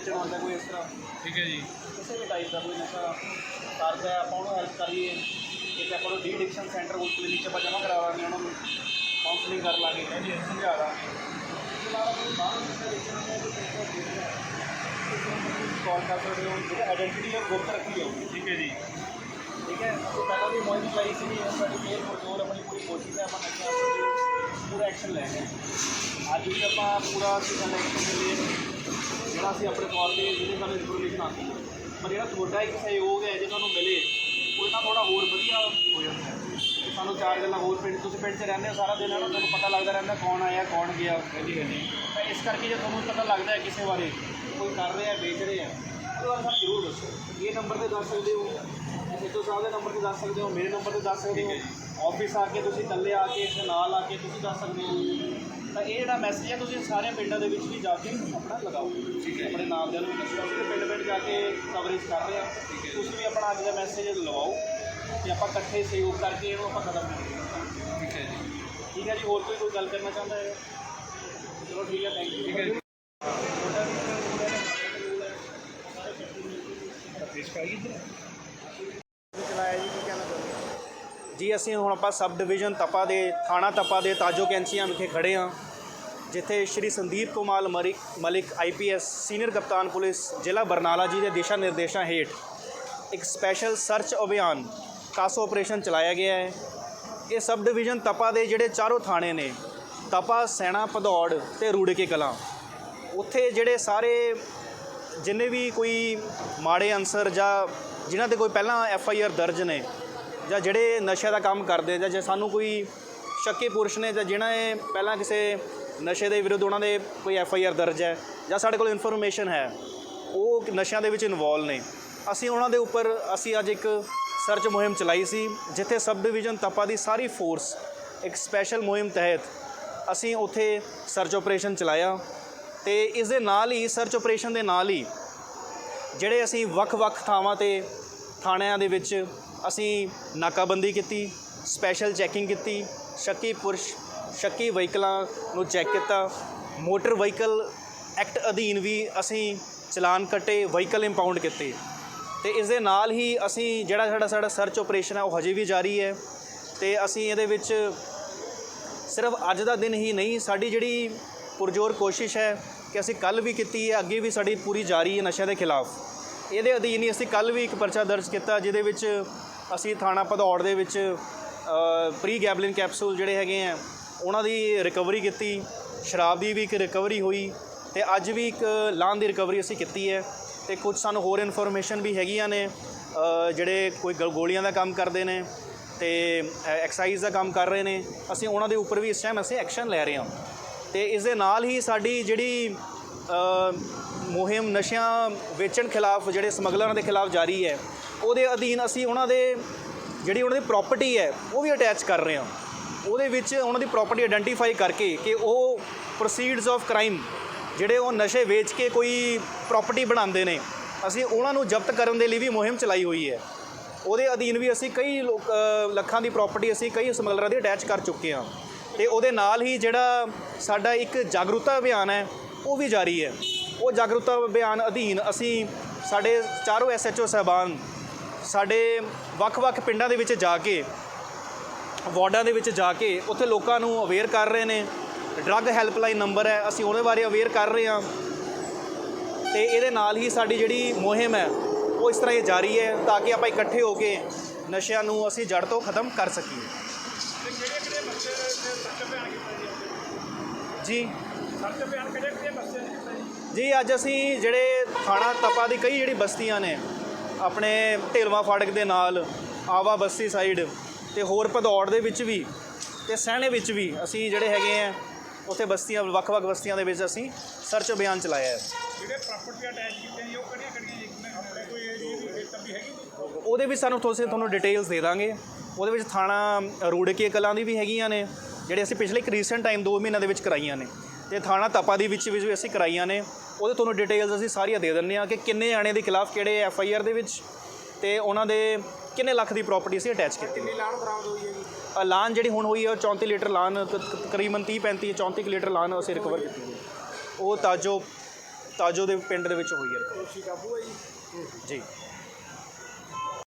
ਵੇਚਣ ਆਉਂਦਾ ਕੋਈ ਇਸ ਤਰ੍ਹਾਂ? ਠੀਕ ਹੈ ਜੀ। ਕਿਸੇ ਵੀ ਟਾਈਪ ਦਾ ਕੋਈ ਨਸ਼ਾ ਕਰਦਾ ਹੈ, ਆਪਾਂ ਉਹਨੂੰ ਹੈਲਪ ਕਰੀਏ। ਇੱਕ ਆਪਾਂ ਨੂੰ ਡੀ ਐਡਿਕਸ਼ਨ ਸੈਂਟਰ ਕੋਲ ਕਲੀਨਿਕ 'ਚ ਆਪਾਂ ਜਮ੍ਹਾਂ ਕਰਾਵਾਂਗੇ ਉਹਨਾਂ ਨੂੰ ਕਾਉਂਸਲਿੰਗ ਕਰ ਲਾਂਗੇ। ਕਹਿੰਦੇ ਸਮਝਾ ਦਾਂਗੇ ਇਸ ਇਲਾਵਾ ਕੋਈ ਬਾਹਰ ਨਸ਼ਾ ਵੇਚਣ ਦਾ ਕੋਈ ਕਾਲ ਕਰ ਸਕਦੇ ਹੋ ਜਿਹੜਾ ਆਇਡੈਂਟੀ ਹੈ ਗੁਪਤ ਰੱਖੀ ਹੋਊਗੀ ਠੀਕ ਹੈ ਜੀ। ਠੀਕ ਹੈ? ਅਸੀਂ ਪਹਿਲਾਂ ਵੀ ਮੁਹਿੰਮ ਚਲਾਈ ਸੀ ਸਾਡੀ ਮੇਰ ਪ੍ਰਜੋਰ ਆਪਣੀ ਪੂਰੀ ਕੋਸ਼ਿਸ਼ ਹੈ ਆਪਾਂ ਨਸ਼ਿਆਂ ਤੇ ਪੂਰਾ ਐਕਸ਼ਨ ਲੈ ਰਹੇ ਹਾਂ। ਅੱਜ ਵੀ ਆਪਾਂ ਪੂਰਾ ਸੀਜ਼ਨ ਐਕਸ਼ਨ ਦੇ ਲਈ ਜਿਹੜਾ ਅਸੀਂ ਆਪਣੇ ਤੌਰ ਤੇ ਜਿਹਦੇ ਸਾਨੂੰ ਇਨਫੋਰਮੇਸ਼ਨ ਆਉਂਦੀ ਹੈ ਪਰ ਜਿਹੜਾ ਤੁਹਾਡਾ ਇੱਕ ਸਹਿਯੋਗ ਹੈ, ਜੇ ਤੁਹਾਨੂੰ ਮਿਲੇ, ਉਹ ਨਾਲ ਥੋੜਾ ਹੋਰ ਵਧੀਆ ਹੋ ਜਾਂਦਾ ਹੈ। ਸਾਨੂੰ ਚਾਰ ਗੱਲਾਂ ਹੋਰ ਪਿੰਡ, ਤੁਸੀਂ ਪਿੰਡ 'ਚ ਰਹਿੰਦੇ ਹੋ ਸਾਰਾ ਦਿਨ, ਹੈ ਨਾ? ਤੁਹਾਨੂੰ ਪਤਾ ਲੱਗਦਾ ਰਹਿੰਦਾ ਕੌਣ ਆਇਆ, ਕੌਣ ਗਿਆ। ਹਾਂਜੀ ਹਾਂਜੀ ਤਾਂ ਇਸ ਕਰਕੇ ਜੇ ਤੁਹਾਨੂੰ ਪਤਾ ਲੱਗਦਾ ਹੈ ਕਿਸੇ ਬਾਰੇ, ਕੋਈ ਕਰ ਰਿਹਾ, ਵੇਚ ਰਿਹਾ ਉਹਦੇ ਬਾਰੇ ਸਾਨੂੰ ਜ਼ਰੂਰ ਦੱਸੋ। ਇਹ ਨੰਬਰ ਤੇ ਦੱਸ ਸਕਦੇ ਹੋ ਸਿੱਧੂ ਸਾਹਿਬ ਦੇ ਨੰਬਰ ਤੇ ਦੱਸ ਸਕਦੇ ਹੋ ਮੇਰੇ ਨੰਬਰ ਤੇ ਦੱਸ ਸਕਦੇ ਹੋ ਆਫਿਸ ਆ ਕੇ ਤੁਸੀਂ ਇਕੱਲੇ ਆ ਕੇ ਇਸ ਨਾਲ ਆ ਕੇ ਤੁਸੀਂ ਦੱਸ ਸਕਦੇ ਹੋ। ਤਾਂ ਇਹ ਜਿਹੜਾ ਮੈਸੇਜ ਹੈ ਤੁਸੀਂ ਸਾਰੇ ਪਿੰਡਾਂ ਦੇ ਵਿੱਚ ਵੀ ਜਾ ਕੇ ਆਪਣਾ ਲਗਾਓ। ਠੀਕ ਹੈ। ਆਪਣੇ ਨਾਮ ਦੇ ਨੂੰ ਦੱਸੋ। ਅਸੀਂ ਪਿੰਡ ਪਿੰਡ ਜਾ ਕੇ ਕਵਰੇਜ ਕਰ ਰਹੇ ਹਾਂ। ਤੁਸੀਂ ਵੀ ਆਪਣਾ ਅੱਜ ਦਾ ਮੈਸੇਜ ਲਵਾਓ ਕਿ ਆਪਾਂ ਇਕੱਠੇ ਸਹਿਯੋਗ ਕਰਕੇ ਇਹਨੂੰ ਆਪਾਂ ਖਤਮ ਕਰੀਏ ਠੀਕ ਹੈ ਜੀ। ਠੀਕ ਹੈ ਜੀ ਹੋਰ ਕੋਈ ਕੋਈ ਗੱਲ ਕਰਨਾ ਚਾਹੁੰਦਾ ਹੈ? ਚਲੋ ਠੀਕ ਹੈ ਥੈਂਕ ਯੂ ਠੀਕ ਹੈ ਜੀ ਚਲਾਇਆ ਜੀ ਕੀ ਕਹਿਣਾ ਚਾਹੁੰਦੇ ਜੀ ਅਸੀਂ ਹੁਣ ਆਪਾਂ ਸਬ ਡਿਵੀਜ਼ਨ ਤਪਾ ਦੇ, ਥਾਣਾ ਤਪਾ ਦੇ, ਤਾਜੋ ਕੈਂਚੀਆਂ ਵਿਖੇ ਖੜੇ ਹਾਂ, ਜਿੱਥੇ ਸ਼੍ਰੀ ਸੰਦੀਪ ਕੁਮਾਰ ਮਲਿਕ ਮਲਿਕ ਆਈਪੀਐਸ ਸੀਨੀਅਰ ਕਪਤਾਨ ਪੁਲਿਸ, ਜ਼ਿਲ੍ਹਾ ਬਰਨਾਲਾ ਜੀ ਦੇ ਦਿਸ਼ਾ ਨਿਰਦੇਸ਼ਾਂ ਹੇਠ ਇੱਕ ਸਪੈਸ਼ਲ ਸਰਚ ਅਭਿਆਨ ਕਾਸੋ ਆਪਰੇਸ਼ਨ ਚਲਾਇਆ ਗਿਆ ਹੈ। ਇਹ ਸਬ ਡਿਵੀਜ਼ਨ ਤਪਾ ਦੇ ਜਿਹੜੇ ਚਾਰੋਂ ਥਾਣੇ ਨੇ, ਤਪਾ, ਸੈਣਾ, ਭਦੌੜ ਤੇ ਰੂੜਕੇ ਕਲਾਂ, ਉੱਥੇ ਜਿਹੜੇ ਸਾਰੇ ਜਿੰਨੇ ਵੀ ਕੋਈ ਮਾੜੇ ਅਨਸਰ ਜਾਂ ਜਿਨ੍ਹਾਂ ਤੇ ਕੋਈ ਪਹਿਲਾਂ ਐਫ ਆਈ ਆਰ ਦਰਜ ਨੇ ਜਾਂ ਜਿਹੜੇ ਨਸ਼ੇ ਦਾ ਕੰਮ ਕਰਦੇ ਜਾਂ ਜੇ ਸਾਨੂੰ ਕੋਈ ਸ਼ੱਕੀ ਪੁਰਸ਼ ਨੇ ਜਾਂ ਜਿਨ੍ਹਾਂ ਨੇ ਪਹਿਲਾਂ ਕਿਸੇ ਨਸ਼ੇ ਦੇ ਵਿਰੁੱਧ ਉਹਨਾਂ ਦੇ ਕੋਈ ਐਫ ਆਈ ਆਰ ਦਰਜ ਹੈ ਜਾਂ ਸਾਡੇ ਕੋਲ ਇਨਫੋਰਮੇਸ਼ਨ ਹੈ, ਉਹ ਨਸ਼ਿਆਂ ਦੇ ਵਿੱਚ ਇਨਵੋਲ ਨੇ। ਅਸੀਂ ਉਹਨਾਂ ਦੇ ਉੱਪਰ ਅਸੀਂ ਅੱਜ ਇੱਕ ਸਰਚ ਮੁਹਿੰਮ ਚਲਾਈ ਸੀ, ਜਿੱਥੇ ਸਬ ਡਿਵੀਜ਼ਨ ਤਪਾ ਦੀ ਸਾਰੀ ਫੋਰਸ ਇੱਕ ਸਪੈਸ਼ਲ ਮੁਹਿੰਮ ਤਹਿਤ ਅਸੀਂ ਉੱਥੇ ਸਰਚ ਆਪਰੇਸ਼ਨ ਚਲਾਇਆ। ਤੇ ਇਸ ਦੇ ਨਾਲ ਹੀ ਸਰਚ ਆਪਰੇਸ਼ਨ ਦੇ ਨਾਲ ਹੀ ਜਿਹੜੇ ਅਸੀਂ ਵੱਖ-ਵੱਖ ਥਾਵਾਂ ਤੇ ਥਾਣਿਆਂ ਦੇ ਵਿੱਚ ਅਸੀਂ ਨਾਕਾਬੰਦੀ ਕੀਤੀ ਸਪੈਸ਼ਲ ਚੈਕਿੰਗ ਕੀਤੀ, ਸ਼ੱਕੀ ਪੁਰਸ਼, ਸ਼ੱਕੀ ਵਹੀਕਲਾਂ ਨੂੰ ਚੈੱਕ ਕੀਤਾ, ਮੋਟਰ ਵਹੀਕਲ ਐਕਟ ਅਧੀਨ ਵੀ ਅਸੀਂ ਚਲਾਨ ਕੱਟੇ, ਵਹੀਕਲ ਇੰਪਾਊਂਡ ਕੀਤੇ। ਤੇ ਇਸ ਦੇ ਨਾਲ ਹੀ ਅਸੀਂ ਜਿਹੜਾ ਸਾਡਾ ਸਾਡਾ ਸਰਚ ਆਪਰੇਸ਼ਨ ਹੈ ਉਹ ਹਜੇ ਵੀ ਜਾਰੀ ਹੈ। ਤੇ ਅਸੀਂ ਇਹਦੇ ਵਿੱਚ ਸਿਰਫ ਅੱਜ ਦਾ ਦਿਨ ਹੀ ਨਹੀਂ, ਸਾਡੀ ਜਿਹੜੀ ਪੁਰਜੋਰ ਕੋਸ਼ਿਸ਼ ਹੈ ਕਿ ਅਸੀਂ ਕੱਲ ਵੀ ਕੀਤੀ ਹੈ, ਅੱਗੇ ਵੀ ਸਾਡੀ ਪੂਰੀ ਜਾਰੀ ਹੈ ਨਸ਼ਿਆਂ ਦੇ ਖਿਲਾਫ। ਇਹਦੇ ਅਧੀਨ ਹੀ ਅਸੀਂ ਕੱਲ ਵੀ ਇੱਕ ਪਰਚਾ ਦਰਜ ਕੀਤਾ, ਜਿਹਦੇ ਵਿੱਚ ਅਸੀਂ ਥਾਣਾ ਭਦੌੜ ਦੇ ਵਿੱਚ ਪ੍ਰੀ ਗੈਬਲਿਨ ਕੈਪਸੂਲ ਜਿਹੜੇ ਹੈਗੇ ਆ, ਉਹਨਾਂ ਦੀ ਰਿਕਵਰੀ ਕੀਤੀ, ਸ਼ਰਾਬ ਦੀ ਵੀ ਇੱਕ ਰਿਕਵਰੀ ਹੋਈ ਤੇ ਅੱਜ ਵੀ ਇੱਕ ਲਾਨ ਦੀ ਰਿਕਵਰੀ ਅਸੀਂ ਕੀਤੀ ਹੈ ਤੇ ਕੁਝ ਸਾਨੂੰ ਹੋਰ ਇਨਫੋਰਮੇਸ਼ਨ ਵੀ ਹੈਗੀਆਂ ਨੇ ਜਿਹੜੇ ਕੋਈ ਗ- ਗੋਲੀਆਂ ਦਾ ਕੰਮ ਕਰਦੇ ਨੇ ਤੇ ਐਕਸਾਈਜ਼ ਦਾ ਕੰਮ ਕਰ ਰਹੇ ਨੇ, ਅਸੀਂ ਉਹਨਾਂ ਦੇ ਉੱਪਰ ਵੀ ਇਸ ਟਾਈਮ ਅਸੀਂ ਐਕਸ਼ਨ ਲੈ ਰਹੇ ਹਾਂ। ਤੇ ਇਸ ਦੇ ਨਾਲ ਹੀ ਸਾਡੀ ਜਿਹੜੀ ਮੁਹਿੰਮ ਨਸ਼ਿਆਂ ਵੇਚਣ ਖਿਲਾਫ ਜਿਹੜੇ ਸਮਗਲਰਾਂ ਦੇ ਖਿਲਾਫ ਜਾਰੀ ਹੈ, ਉਹਦੇ ਅਧੀਨ ਅਸੀਂ ਉਹਨਾਂ ਦੇ ਜਿਹੜੀ ਉਹਨਾਂ ਦੀ ਪ੍ਰਾਪਰਟੀ ਹੈ, ਉਹ ਵੀ ਅਟੈਚ ਕਰ ਰਹੇ ਹਾਂ। ਉਹਦੇ ਵਿੱਚ ਉਹਨਾਂ ਦੀ ਪ੍ਰਾਪਰਟੀ ਆਇਡੈਂਟੀਫਾਈ ਕਰਕੇ ਕਿ ਉਹ ਪ੍ਰੋਸੀਡਸ ਆਫ ਕ੍ਰਾਈਮ ਜਿਹੜੇ ਉਹ ਨਸ਼ੇ ਵੇਚ ਕੇ ਕੋਈ ਪ੍ਰਾਪਰਟੀ ਬਣਾਉਂਦੇ ਨੇ, ਅਸੀਂ ਉਹਨਾਂ ਨੂੰ ਜ਼ਬਤ ਕਰਨ ਦੇ ਲਈ ਵੀ ਮੁਹਿੰਮ ਚਲਾਈ ਹੋਈ ਹੈ। ਉਹਦੇ ਅਧੀਨ ਵੀ ਅਸੀਂ ਕਈ ਲੋਕ ਲੱਖਾਂ ਦੀ ਪ੍ਰਾਪਰਟੀ ਅਸੀਂ ਕਈ ਸਮਗਲਰਾਂ ਦੇ ਅਟੈਚ ਕਰ ਚੁੱਕੇ ਹਾਂ। ਤੇ ਉਹਦੇ ਨਾਲ ਹੀ ਜਿਹੜਾ ਸਾਡਾ ਇੱਕ ਜਾਗਰੂਕਤਾ ਅਭਿਆਨ ਹੈ, ਉਹ ਵੀ ਜਾਰੀ ਹੈ। ਉਹ ਜਾਗਰੂਕਤਾ ਅਭਿਆਨ ਅਧੀਨ ਅਸੀਂ ਸਾਡੇ ਚਾਰੋਂ ਐਸਐਚਓ ਸਾਹਿਬਾਨ ਸਾਡੇ ਵੱਖ-ਵੱਖ ਪਿੰਡਾਂ ਦੇ ਵਿੱਚ ਜਾ ਕੇ, ਵਾਰਡਾਂ ਦੇ ਵਿੱਚ ਜਾ ਕੇ ਉੱਥੇ ਲੋਕਾਂ ਨੂੰ ਅਵੇਅਰ ਕਰ ਰਹੇ ਨੇ। ਡਰੱਗ ਹੈਲਪਲਾਈਨ ਨੰਬਰ ਹੈ, ਅਸੀਂ ਉਹਦੇ ਬਾਰੇ ਅਵੇਅਰ ਕਰ ਰਹੇ ਹਾਂ। ਤੇ ਇਹਦੇ ਨਾਲ ਹੀ ਸਾਡੀ ਜਿਹੜੀ ਮੁਹਿੰਮ ਹੈ, ਉਹ ਇਸ ਤਰ੍ਹਾਂ ਹੀ ਜਾਰੀ ਹੈ ਤਾਂ ਕਿ ਆਪਾਂ ਇਕੱਠੇ ਹੋ ਕੇ ਨਸ਼ਿਆਂ ਨੂੰ ਅਸੀਂ ਜੜ ਤੋਂ ਖਤਮ ਕਰ ਸਕੀਏ। ਜੀ। ਜੀ ਨੇ? ਅੱਜ ਅਸੀਂ ਜਿਹੜੇ ਥਾਣਾ ਤਪਾ ਦੀ ਕਈ ਜਿਹੜੀ ਬਸਤੀਆਂ ਨੇ ਆਪਣੇ ਢੇਲਵਾ ਫਾਟਕ ਦੇ ਨਾਲ ਆਵਾ ਬਸਤੀ ਸਾਈਡ ਤੇ ਹੋਰ ਭਦੌੜ ਦੇ ਵਿੱਚ ਵੀ ਤੇ ਸਹਿਣੇ ਵਿੱਚ ਵੀ ਅਸੀਂ ਜਿਹੜੇ ਹੈਗੇ ਆ ਉੱਥੇ ਬਸਤੀਆਂ ਵੱਖ-ਵੱਖ ਬਸਤੀਆਂ ਦੇ ਵਿੱਚ ਅਸੀਂ ਸਰਚ ਅਭਿਆਨ ਚਲਾਇਆ ਹੈ। ਜਿਹੜੇ ਪ੍ਰਾਪਰਟੀ ਅਟੈਚ ਕੀਤੇ ਜੀ ਉਹ ਕਿਹੜੀਆਂ ਕਿਹੜੀਆਂ ਆਪਣੇ ਕੋਈ ਵੀ ਹੈਗੀ? ਉਹਦੇ ਵਿੱਚ ਸਾਨੂੰ ਤੁਸੀਂ ਤੁਹਾਨੂੰ ਡਿਟੇਲਸ ਦੇ ਦਾਂਗੇ। ਉਹਦੇ ਵਿੱਚ ਥਾਣਾ ਰੂੜਕੇ ਕਲਾਂ ਦੀ ਵੀ ਹੈਗੀਆਂ ਨੇ ਜਿਹੜੇ ਅਸੀਂ ਪਿਛਲੇ ਇੱਕ ਰੀਸੈਂਟ ਟਾਈਮ 2 ਮਹੀਨਿਆਂ ਦੇ ਵਿੱਚ ਕਰਾਈਆਂ ਨੇ ਤੇ ਥਾਣਾ ਤਪਾ ਦੀ ਵਿੱਚ ਵੀ ਅਸੀਂ ਕਰਾਈਆਂ ਨੇ ਉਹਦੇ ਤੁਹਾਨੂੰ ਡਿਟੇਲਸ ਅਸੀਂ ਸਾਰੀਆਂ ਦੇ ਦਿੰਦੇ ਆ ਕਿ ਕਿੰਨੇ ਆਣੇ ਦੇ ਖਿਲਾਫ ਕਿਹੜੇ ਐਫ ਆਈ ਆਰ ਦੇ ਵਿੱਚ ਤੇ ਉਹਨਾਂ ਦੇ ਕਿੰਨੇ ਲੱਖ ਦੀ ਪ੍ਰਾਪਰਟੀ ਅਸੀਂ ਅਟੈਚ ਕੀਤੀ ਹੈ ਲਾਣ ਬਰਾਮਦ ਹੋਈ ਹੈ ਜੀ? ਲਾਨ ਜਿਹੜੀ ਹੁਣ ਹੋਈ ਹੈ ਉਹ 34 ਲੀਟਰ ਲਾਨ ਤਕਰੀਬਨ 30 35 34 ਕੁ ਲੀਟਰ ਲਾਨ ਅਸੀਂ ਰਿਕਵਰ ਕੀਤੀ ਹੈ। ਉਹ ਤਾਜੋ ਤਾਜੋ ਦੇ ਪਿੰਡ ਦੇ ਵਿੱਚ ਹੋਈ ਹੈ। ਰਿਕਵਰੀ ਦੋਸ਼ੀ ਕਾਬੂ ਹੈ ਜੀ? ਜੀ।